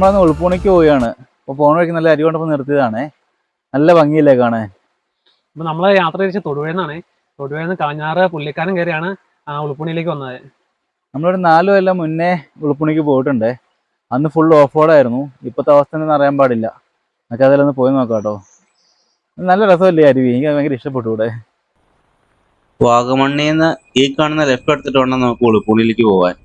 നമ്മളന്ന് ഉൾപ്പൂണിക്ക് പോവുകയാണ്. അപ്പോൾ പോണ വഴിക്ക് നല്ല അരി കൊണ്ടപ്പോൾ നിർത്തിയതാണ്. നല്ല ഭംഗിയില്ലേ കാണാൻ? അപ്പൊ നമ്മൾ യാത്ര തിരിച്ച് തൊടുവേന്നാണ് തൊടുവേന്ന് കാഞ്ഞാറ് പുള്ളിക്കാരൻ കയറിയാണ് ആ ഉളുപ്പുണിയിലേക്ക് വന്നത്. നമ്മളൊരു നാലു കൊല്ലം മുന്നേ ഉൾപ്പുണിക്ക് പോയിട്ടുണ്ട്. അന്ന് ഫുൾ ഓഫ് റോഡായിരുന്നു ഇപ്പോഴത്തെ അവസ്ഥ എന്താണെന്ന് അറിയാൻ പാടില്ല. നമുക്ക് അതിലൊന്ന് പോയി നോക്കാം കേട്ടോ. നല്ല രസമല്ലേ അരുവി? എനിക്ക് ഭയങ്കര ഇഷ്ടപ്പെട്ടു ഇവിടെ. വാഗമണ്ണിൽ നിന്ന് ഈ കാണുന്ന ലെഫ്റ്റ് എടുത്തിട്ട് വേണം നമുക്ക് ഉളുപ്പുണിയിലേക്ക് പോവാൻ.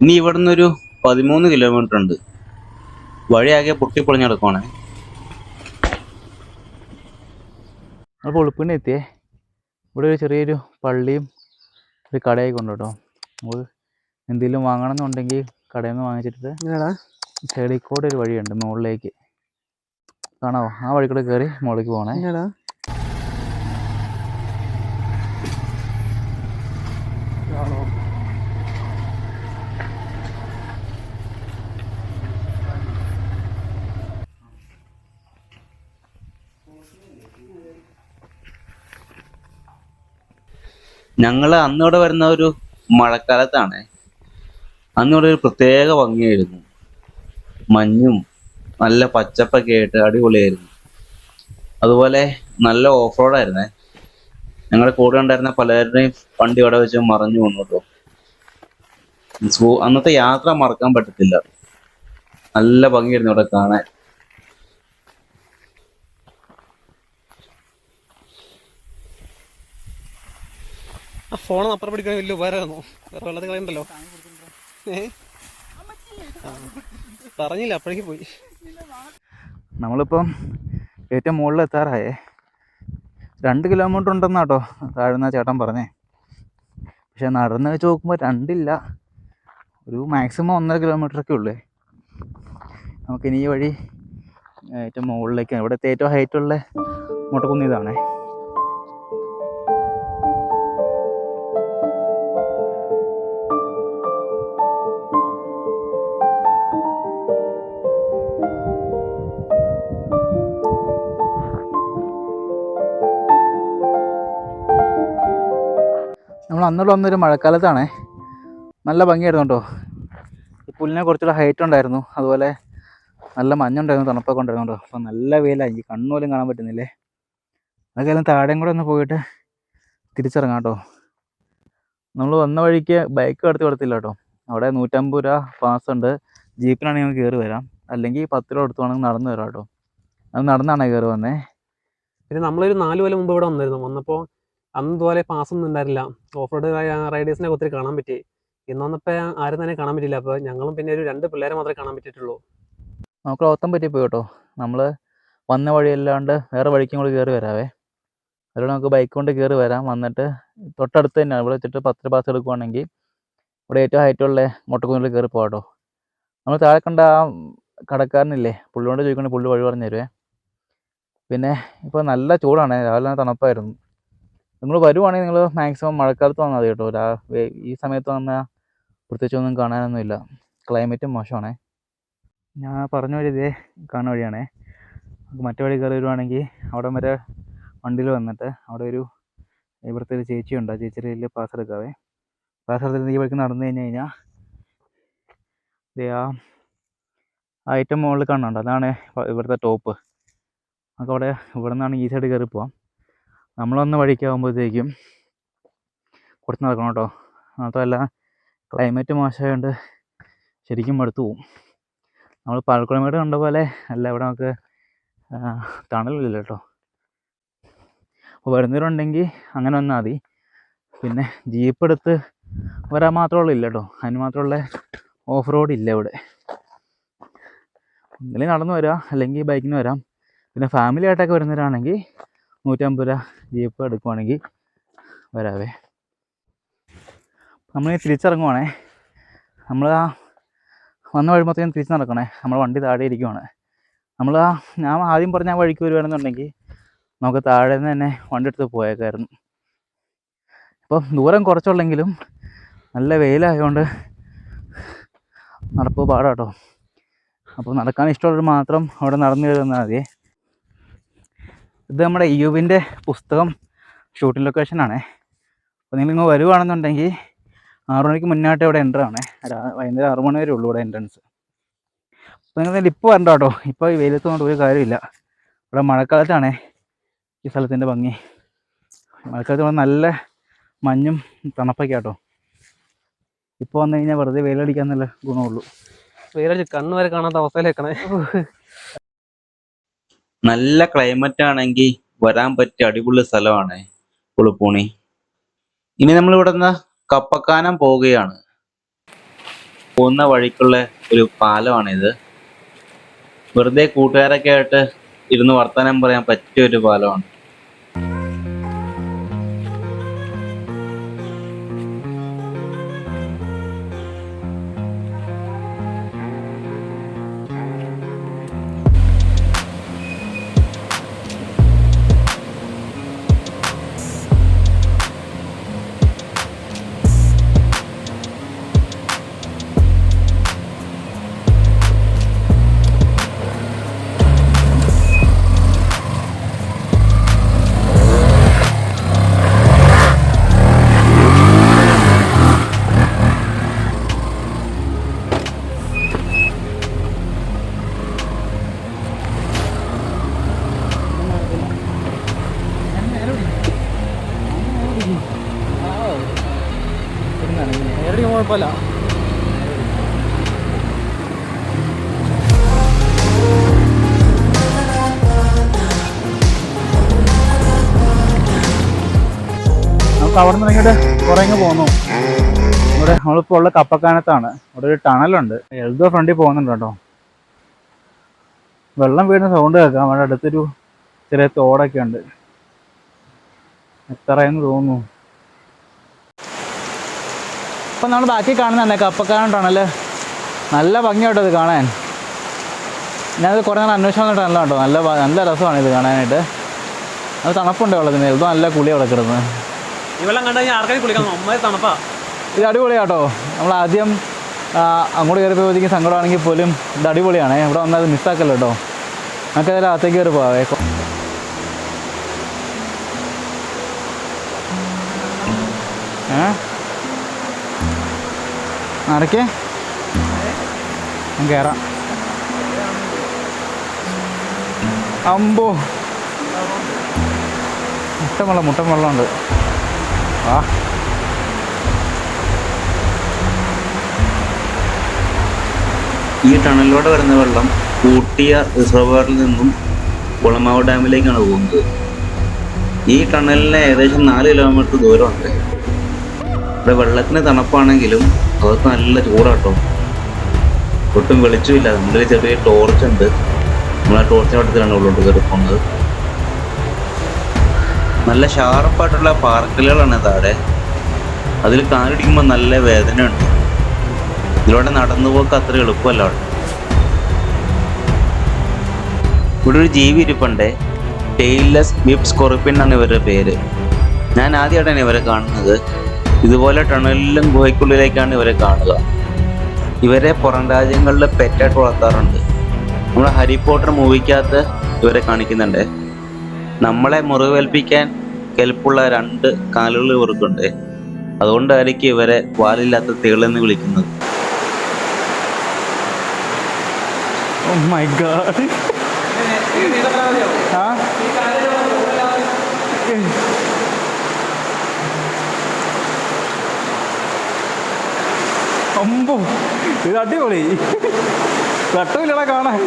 ഇനി ഇവിടുന്ന് ഒരു പതിമൂന്ന് കിലോമീറ്റർ ഉണ്ട്. വഴിയാകെ പൊട്ടിപ്പൊളിഞ്ഞ് കിടക്കുവാണ് നമ്മൾ ഉൾപ്പുണി എത്തിയേ. ഇവിടെ ഒരു ചെറിയൊരു പള്ളിയും ഒരു കടയൊക്കെ ഉണ്ട് കേട്ടോ. നമ്മൾ എന്തെങ്കിലും വാങ്ങണം എന്നുണ്ടെങ്കിൽ കടയിൽ നിന്ന് വാങ്ങിച്ചിട്ട് സൈഡിൽ കൂടെ ഒരു വഴിയുണ്ട് മുകളിലേക്ക്. കാണാവോ? ആ വഴിക്കൂടെ കൂടെ കയറി മുകളിലേക്ക് പോകണേ ഞങ്ങൾ അന്നിവിടെ വരുന്ന ഒരു മഴക്കാലത്താണ്. അന്നിവിടെ ഒരു പ്രത്യേക ഭംഗിയായിരുന്നു. മഞ്ഞും നല്ല പച്ചപ്പൊക്കെ ആയിട്ട് അടിപൊളിയായിരുന്നു. അതുപോലെ നല്ല ഓഫ് റോഡായിരുന്നേ ഞങ്ങളുടെ കൂടെ ഉണ്ടായിരുന്ന പലരുടെയും വണ്ടി ഇവിടെ വെച്ച് മറഞ്ഞു വന്നു കേട്ടോ. അന്നത്തെ യാത്ര മറക്കാൻ പറ്റത്തില്ല. നല്ല ഭംഗിയായിരുന്നു ഇവിടെ കാണാൻ. ആ ഫോൺ അപ്പുറം പിടിക്കാൻ വലിയ ഉപകാരമായിരുന്നു. വേറെ വെള്ളത്തിൽ കളയണ്ടല്ലോ. പറഞ്ഞില്ല അപ്പോഴേക്ക് പോയി. നമ്മളിപ്പം ഏറ്റവും മുകളിൽ എത്താറായേ രണ്ട് കിലോമീറ്റർ ഉണ്ടെന്നാട്ടോ താഴ്ന്ന ചേട്ടൻ പറഞ്ഞേ. പക്ഷെ നടന്ന് വെച്ച് നോക്കുമ്പോൾ രണ്ടില്ല. ഒരു മാക്സിമം ഒന്നര കിലോമീറ്റർ ഒക്കെ ഉള്ളേ. നമുക്കിനി ഈ വഴി ഏറ്റവും മുകളിലേക്ക് ഇവിടുത്തെ ഏറ്റവും ഹൈറ്റുള്ള മുട്ടക്കുന്ന് ഇതാണേ. അന്നുള്ള വന്നൊരു മഴക്കാലത്താണേ. നല്ല ഭംഗിയായിരുന്നു കേട്ടോ. ഈ പുല്ലിനെ കുറച്ചുകൂടെ ഹൈറ്റ് ഉണ്ടായിരുന്നു. അതുപോലെ നല്ല മഞ്ഞുണ്ടായിരുന്നു തണുപ്പൊക്കെ ഉണ്ടായിരുന്നു കേട്ടോ. അപ്പോൾ നല്ല വെയിലായി. ഈ കണ്ണുപോലും കാണാൻ പറ്റുന്നില്ലേ? അതൊക്കെ താഴെയും കൂടെ ഒന്ന് പോയിട്ട് തിരിച്ചിറങ്ങാം കേട്ടോ. നമ്മൾ വന്ന വഴിക്ക് ബൈക്ക് കടത്തി കൊടുത്തില്ല കേട്ടോ. അവിടെ നൂറ്റമ്പത് രൂപ പാസ് ഉണ്ട്. ജീപ്പിനാണെങ്കിൽ നമുക്ക് കയറി വരാം. അല്ലെങ്കിൽ പത്ത് രൂപ കൊടുത്ത് വേണമെങ്കിൽ നടന്ന് വരാം കേട്ടോ. അത് നടന്നാണ് കയറി വന്നേ. പിന്നെ നമ്മളൊരു നാല് കൊല്ലം മുമ്പ് ഇവിടെ വന്നിരുന്നു. വന്നപ്പോൾ അന്ന് ഇതുപോലെ പാസ് ഒന്നും ഉണ്ടായിരുന്നില്ല. ഓഫ് റോഡ് റൈഡേഴ്സിനെ ഒത്തിരി കാണാൻ പറ്റി. ഇന്ന് വന്നപ്പോൾ ആരും തന്നെ കാണാൻ പറ്റില്ല അപ്പോൾ ഞങ്ങളും പിന്നെ ഒരു രണ്ട് പിള്ളേരെ മാത്രമേ കാണാൻ പറ്റിയിട്ടുള്ളൂ. നമുക്ക് ഓത്തം പറ്റി പോയി കേട്ടോ. നമ്മൾ വന്ന വഴിയല്ലാണ്ട് വേറെ വഴിക്കും കൂടി കയറി വരാവേ. അതുകൊണ്ട് നമുക്ക് ബൈക്ക് കൊണ്ട് കയറി വരാം. വന്നിട്ട് തൊട്ടടുത്ത് തന്നെയാണ്. ഇവിടെ വെച്ചിട്ട് പത്ത് പാസ് എടുക്കുവാണെങ്കിൽ ഇവിടെ ഏറ്റവും ഹൈറ്റുള്ള മുട്ടക്കുന്നിൽ കയറി പോകാട്ടോ കേട്ടോ. നമ്മൾ താഴെ കണ്ട ആ കടക്കാരനില്ലേ? പുള്ളിയോട് ചോദിക്കണേ പുള്ളി വഴി പറഞ്ഞു തരുവേ പിന്നെ ഇപ്പോൾ നല്ല ചൂടാണ്. രാവിലെ തണുപ്പായിരുന്നു. നിങ്ങൾ വരുവാണെങ്കിൽ നിങ്ങൾ മാക്സിമം മഴക്കാലത്ത് വന്നാൽ മതി കേട്ടോ. ഈ സമയത്ത് വന്നാൽ പ്രത്യേകിച്ചൊന്നും കാണാനൊന്നുമില്ല. ക്ലൈമറ്റും മോശമാണേ. ഞാൻ പറഞ്ഞ വഴി ഇതേ കാണുന്ന വഴിയാണേ. നമുക്ക് മറ്റേ വഴി കയറി വരുവാണെങ്കിൽ അവിടെ വരെ വണ്ടിയിൽ വന്നിട്ട് അവിടെ ഒരു ഇവിടുത്തെ ഒരു ചേച്ചിയുണ്ട് ആ ചേച്ചിയുടെ കയ്യിൽ പാസ് എടുക്കാവേ പാസ് എടുത്തിട്ട് ഈ വഴിക്ക് നടന്നു കഴിഞ്ഞ് കഴിഞ്ഞാൽ ആ ഐറ്റം മുകളിൽ കാണുന്നുണ്ട്. അതാണ് ഇവിടുത്തെ ടോപ്പ് നമുക്ക് അവിടെ ഇവിടെ നിന്നാണ് ഈ സൈഡ് കയറി പോവാം. നമ്മളൊന്ന് വഴിക്കാവുമ്പോഴത്തേക്കും കുറച്ച് നടക്കണം കേട്ടോ. മാത്രമല്ല ക്ലൈമറ്റ് മോശമായതുകൊണ്ട് ശരിക്കും മടുത്തു പോവും. നമ്മൾ പാലക്കുളമേട് കണ്ട പോലെ അല്ല ഇവിടെ നമുക്ക് തണലില്ല കേട്ടോ. അപ്പോൾ വരുന്നവരുണ്ടെങ്കിൽ അങ്ങനെ വന്നാൽ മതി. പിന്നെ ജീപ്പ് എടുത്ത് വരാൻ മാത്രമുള്ള ഇല്ല കേട്ടോ. അതിന് മാത്രമുള്ള ഓഫ് റോഡ് ഇല്ല ഇവിടെ. ഒന്നില്ലെങ്കിൽ നടന്നു വരാം അല്ലെങ്കിൽ ബൈക്കിന് വരാം. പിന്നെ ഫാമിലി ആയിട്ടൊക്കെ വരുന്നവരാണെങ്കിൽ നൂറ്റമ്പത് രൂപ ജീപ്പ് എടുക്കുവാണെങ്കിൽ വരാവേ. നമ്മൾ തിരിച്ചിറങ്ങുവാണേ. നമ്മൾ ആ വന്ന വഴിമൊത്തം തിരിച്ച് നടക്കണേ നമ്മൾ വണ്ടി താഴെ ഇരിക്കുവാണ്. നമ്മൾ ആ ഞാൻ ആദ്യം പറഞ്ഞ വഴിക്ക് വരുവാണെന്നുണ്ടെങ്കിൽ നമുക്ക് താഴെ നിന്ന് തന്നെ വണ്ടി എടുത്ത് പോയേക്കായിരുന്നു. ഇപ്പം ദൂരം കുറച്ചുള്ളെങ്കിലും നല്ല വെയിലായതുകൊണ്ട് നടപ്പ് പാടാട്ടോ. അപ്പോൾ നടക്കാൻ ഇഷ്ടമുള്ളവർ മാത്രം അവിടെ നടന്നു കയറുന്നാൽ മതി ഇത് നമ്മുടെ യുവിന്റെ പുസ്തകം ഷൂട്ടിംഗ് ലൊക്കേഷൻ ആണേ. അപ്പോൾ നിങ്ങൾ ഇങ്ങ് വരുവാണെന്നുണ്ടെങ്കിൽ ആറു മണിക്ക് മുന്നായിട്ട് ഇവിടെ എന്റർ ആണേ വൈകുന്നേരം ആറു മണി വരെ ഉള്ളൂ ഇവിടെ എൻട്രൻസ് അപ്പോൾ നിങ്ങൾ ഇപ്പോൾ വരണ്ട കേട്ടോ. ഇപ്പോൾ ഈ വെയിലത്ത് കൊണ്ട് ഒരു കാര്യമില്ല. ഇവിടെ മഴക്കാലത്താണേ ഈ സ്ഥലത്തിന്റെ ഭംഗി. മഴക്കാലത്ത് ഇവിടെ നല്ല മഞ്ഞും തണുപ്പൊക്കെ കേട്ടോ ഇപ്പോൾ വന്നു കഴിഞ്ഞാൽ വെറുതെ വെയിലടിക്കാൻ നല്ല ഗുണമുള്ളൂ. വെയിലടിച്ച് കണ്ണ് വരെ കാണാത്ത അവസ്ഥയിലേക്കണേ. നല്ല ക്ലൈമറ്റ് ആണെങ്കിൽ വരാൻ പറ്റിയ അടിപൊളി സ്ഥലമാണ് കുളുപ്പൂണി ഇനി നമ്മൾ ഇവിടെ നിന്ന് കപ്പക്കാനം പോവുകയാണ്. പോകുന്ന വഴിക്കുള്ള ഒരു പാലമാണിത്. വെറുതെ കൂട്ടുകാരൊക്കെ ആയിട്ട് ഇരുന്ന് വർത്തമാനം പറയാൻ പറ്റിയ ഒരു പാലമാണ്. കുഴപ്പമില്ല. നമുക്ക് അവിടെ നിന്ന് ഇങ്ങോട്ട് കുറേ ഇങ്ങ് പോന്നു. ഇവിടെ നമ്മളിപ്പോൾ ഉള്ള കപ്പക്കാനത്താണ്. ഇവിടെ ഒരു ടണലുണ്ട്. എൽദോ ഫ്രണ്ടിൽ പോകുന്നുണ്ട് കേട്ടോ. വെള്ളം വീഴുന്ന സൗണ്ട് കേൾക്കാം. അവിടെ അടുത്തൊരു ചെറിയ തോടൊക്കെ ഉണ്ട്. എത്രയെന്ന് തോന്നുന്നു. ഇപ്പം നമ്മൾ ബാക്കി കാണുന്ന തന്നെ ടണൽ നല്ല ഭംഗിയായിട്ടത് ഇത് കാണാൻ. ഞാനത് കുറേ നാൾ അന്വേഷണം വന്നിട്ടാണല്ലോ കേട്ടോ. നല്ല നല്ല രസമാണ് ഇത് കാണാനായിട്ട്. അത് തണുപ്പുണ്ട് വെള്ളത്തിന്. ഇതും നല്ല കുളി അവിടെ കിടന്നത് ഈ വെള്ളം കണ്ടു കഴിഞ്ഞാൽ ആർക്കാരും കുളിക്കാൻ തണുപ്പാ. ഇത് അടിപൊളിയാട്ടോ. നമ്മൾ ആദ്യം അങ്ങോട്ട് കയറി പോയപ്പോഴത്തേക്കും സങ്കടമാണെങ്കിൽ പോലും ഇത് അടിപൊളിയാണ്. ഇവിടെ വന്നാൽ മിസ്സാക്കല്ലോ കേട്ടോ. നമുക്ക് അതിൽ അകത്തേക്ക് കയറി പോവാവേ അടക്കേ ഞാൻ കയറാം അമ്പോ. മുട്ടൻ മുട്ടൻ വെള്ളമുണ്ട് ആ ഈ ടണലിലൂടെ വരുന്ന വെള്ളം കൂട്ടിയ റിസർവറിൽ നിന്നും കുളമാവ് ഡാമിലേക്കാണ് പോകുന്നത്. ഈ ടണലിന് ഏകദേശം നാല് കിലോമീറ്റർ ദൂരമുണ്ട്. ഇവിടെ വെള്ളത്തിന് തണുപ്പാണെങ്കിലും അകത്ത് നല്ല ചൂടാട്ടോ. ഒട്ടും വെളിച്ചമില്ല. നമ്മുടെ ചെറിയ ടോർച്ച് ഉണ്ട്. നമ്മൾ ആ ടോർച്ച് അടുത്താണ് ഉള്ളോട്ട് കയറി പോകുന്നത് നല്ല ഷാർപ്പായിട്ടുള്ള പാർക്കലുകളാണ് താഴെ അതിൽ കാലിടിക്കുമ്പോൾ നല്ല വേദനയുണ്ട്. ഇതിലൂടെ നടന്നു പോക്ക് അത്ര എളുപ്പമല്ല ഇവിടെ ഒരു ജീവി ഇരിപ്പുണ്ട്. ടെയിൽലെസ് വിപ്പ് സ്കോർപ്പിൻ എന്നാണ് ഇവരുടെ പേര്. ഞാൻ ആദ്യമായിട്ടാണ് ഇവരെ കാണുന്നത്. ഇതുപോലെ ടണലിലും ഗുഹയ്ക്കുള്ളിലേക്കാണ് ഇവരെ കാണുക. ഇവരെ പുറം രാജ്യങ്ങളിൽ പെറ്റായിട്ട് വളർത്താറുണ്ട്. നമ്മുടെ ഹരി പോട്ടർ മൂവിക്കകത്ത് ഇവരെ കാണിക്കുന്നുണ്ട്. നമ്മളെ മുറിവേൽപ്പിക്കാൻ കെൽപ്പുള്ള രണ്ട് കാലുകൾ ഇവർക്കുണ്ട്. അതുകൊണ്ടായിരിക്കും ഇവരെ വാലില്ലാത്ത തേളെന്ന് വിളിക്കുന്നത്. ഓ മൈ ഗാഡ് ആ അമ്പോ ഇത് അടിപൊളി. വെട്ടമില്ലടാ കാണാൻ.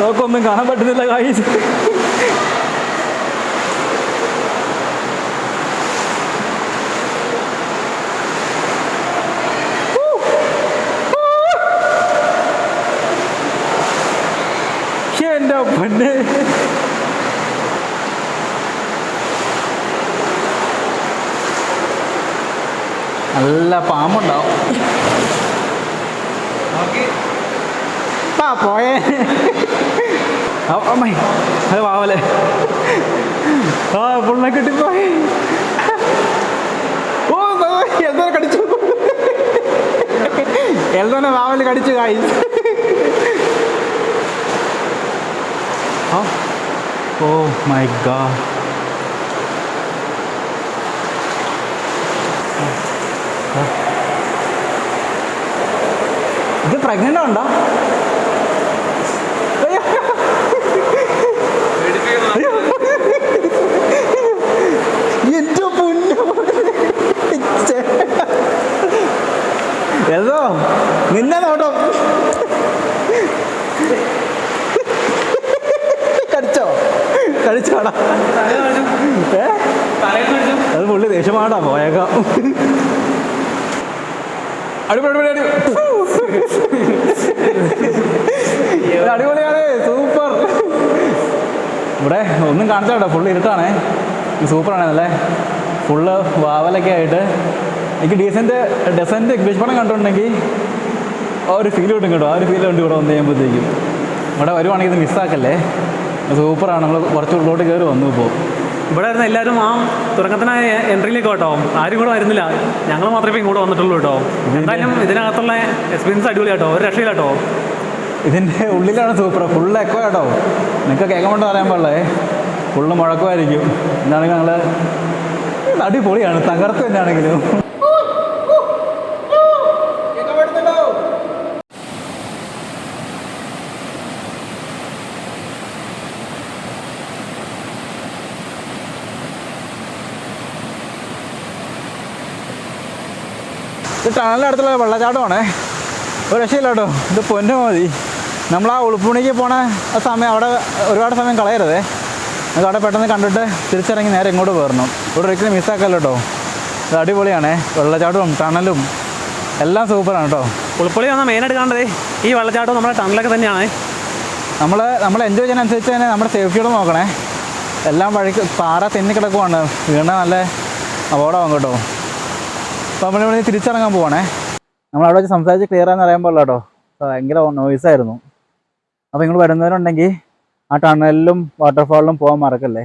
നമുക്കൊന്നും കാണാൻ പറ്റുന്നില്ല കാഴ്ച എന്റെ പൊന്നെ. നല്ല പാമ്പുണ്ടാവും. ആ പോയേ. അമ്മേ. അത് പാവല്ലേ ആ പുള്ള കിട്ടിപ്പോയി ഓ. എന്തോ കടിച്ചു. എന്തോനെ പാവൽ കടിച്ചു കായി ഓ മൈ god. ഇത് പ്രഗ്നന്റ് ഉണ്ടോ എന്റെ പൊന്നു ഏതോ നിന്നെ നോട്ടോ കടിച്ചോ കടിച്ചോടാ ഏ അത് പുള്ളി ദേഷ്യമാടാ പോയേക്കാം അടിപൊളി അടിപൊളി അടി ഇത് അടിപൊളിയാണ് സൂപ്പർ. ഇവിടെ ഒന്നും കാണിച്ചാട്ടോ ഫുള്ള് ഇരുട്ടാണേ. സൂപ്പറാണല്ലേ ഫുള്ള് വാവലൊക്കെ ആയിട്ട്. എനിക്ക് ഡീസന്റ് ഡെസന്റ് എക്സിബിഷൻ കണ്ടിട്ടുണ്ടെങ്കിൽ ആ ഒരു ഫീൽ കിട്ടും കേട്ടോ. ആ ഒരു ഫീൽ ഉണ്ട് ഇവിടെ വന്ന് കഴിയുമ്പോഴത്തേക്കും. ഇവിടെ വരുവാണെങ്കിൽ ഇത് മിസ്സാക്കല്ലേ സൂപ്പറാണ്. നമ്മൾ കുറച്ച് ഉള്ളോട്ട് കയറി വന്നു ഇപ്പോൾ ഇവിടെ വരുന്ന എല്ലാവരും ആ തുറക്കത്തിനായ എൻട്രിയിലേക്ക് കേട്ടോ. ആരും കൂടെ വരുന്നില്ല. ഞങ്ങൾ മാത്രമേ ഇങ്ങോട്ട് വന്നിട്ടുള്ളൂ കേട്ടോ. എന്തായാലും ഇതിനകത്തുള്ള എക്സ്പീരിയൻസ് അടിപൊളി കേട്ടോ. ഒരു രക്ഷയില്ല കേട്ടോ. ഇതിന്റെ ഉള്ളിലാണ് സൂപ്പർ ഫുൾ എക്കോ കേട്ടോ. നിങ്ങൾക്ക് കേൾക്കാൻ കൊണ്ട് പറയാൻ പാടില്ലേ? ഫുള്ള് മുഴക്കമായിരിക്കും. എന്താണെങ്കിൽ ഞങ്ങൾ അടിപൊളിയാണ്. തകർത്ത് തന്നെയാണെങ്കിലും. ഇത് ടണലിന്റെ അടുത്തുള്ള വെള്ളച്ചാട്ടമാണേ. ഒരു രക്ഷയില്ല കേട്ടോ ഇത് പൊന്നു മതി. നമ്മൾ ആ ഉളുപ്പുണിക്ക് പോണ ആ സമയം അവിടെ ഒരുപാട് സമയം കളയരുതേ. നമുക്ക് അവിടെ പെട്ടെന്ന് കണ്ടിട്ട് തിരിച്ചിറങ്ങി നേരെ ഇങ്ങോട്ട് പോരണം ഇവിടെ ഒരിക്കലും മിസ്സാക്കല്ലോ കേട്ടോ ഇത് അടിപൊളിയാണേ. വെള്ളച്ചാട്ടവും ടണലും എല്ലാം സൂപ്പറാണ് കേട്ടോ ഉൾപ്പൊളി വന്നാൽ മെയിനായിട്ട് കാണേണ്ടത് ഈ വെള്ളച്ചാട്ടം നമ്മുടെ ടണലൊക്കെ തന്നെയാണ്. നമ്മൾ നമ്മൾ എൻജോയ് ചെയ്യുന്നതനുസരിച്ച് തന്നെ നമ്മുടെ സേഫ്റ്റിയോട് നോക്കണേ. എല്ലാം വഴിക്ക് പാറ തെന്നി കിടക്കുവാണ്. വീണ നല്ല അപകടമാകും കേട്ടോ. അപ്പോൾ നമ്മൾ ഇവിടെ തിരിച്ചിറങ്ങാൻ പോവാണേ. നമ്മൾ അവിടെ വെച്ച് സംസാരിച്ച് ക്ലിയർ ആണെന്ന് അറിയാൻ കേട്ടോ. ഭയങ്കര നോയ്സ് ആയിരുന്നു. അപ്പോൾ നിങ്ങൾ വരുന്നവരുണ്ടെങ്കിൽ ആ ടണലിലും വാട്ടർഫാളിലും പോകാൻ മറക്കല്ലേ?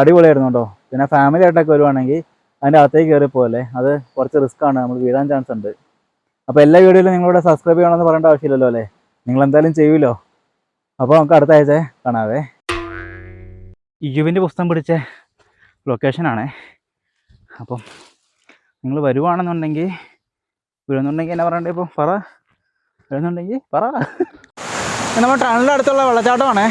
അടിപൊളിയായിരുന്നു കേട്ടോ. പിന്നെ ഫാമിലി ആയിട്ടൊക്കെ വരുവാണെങ്കിൽ അതിന്റെ അകത്തേക്ക് കയറി പോകല്ലേ അത് കുറച്ച് റിസ്ക് ആണ്. നമ്മൾ വീഴാൻ ചാൻസ് ഉണ്ട്. അപ്പോൾ എല്ലാ വീഡിയോയിലും നിങ്ങളിവിടെ സബ്സ്ക്രൈബ് ചെയ്യണമെന്ന് പറയേണ്ട ആവശ്യമില്ലല്ലോ അല്ലേ? നിങ്ങൾ എന്തായാലും ചെയ്യുമല്ലോ. അപ്പോൾ നമുക്ക് അടുത്ത ആഴ്ച കാണാവേ. യുവിന്റെ പുസ്തകം പിടിച്ച ലൊക്കേഷനാണേ അപ്പം നിങ്ങൾ വരുവാണെന്നുണ്ടെങ്കിൽ വരുന്നുണ്ടെങ്കിൽ എന്നാ പറയണ്ടേ ഇപ്പോൾ പറ. വരുന്നുണ്ടെങ്കിൽ പറ. നമ്മുടെ ടണലിന്റെ അടുത്തുള്ള വെള്ളച്ചാട്ടമാണേ.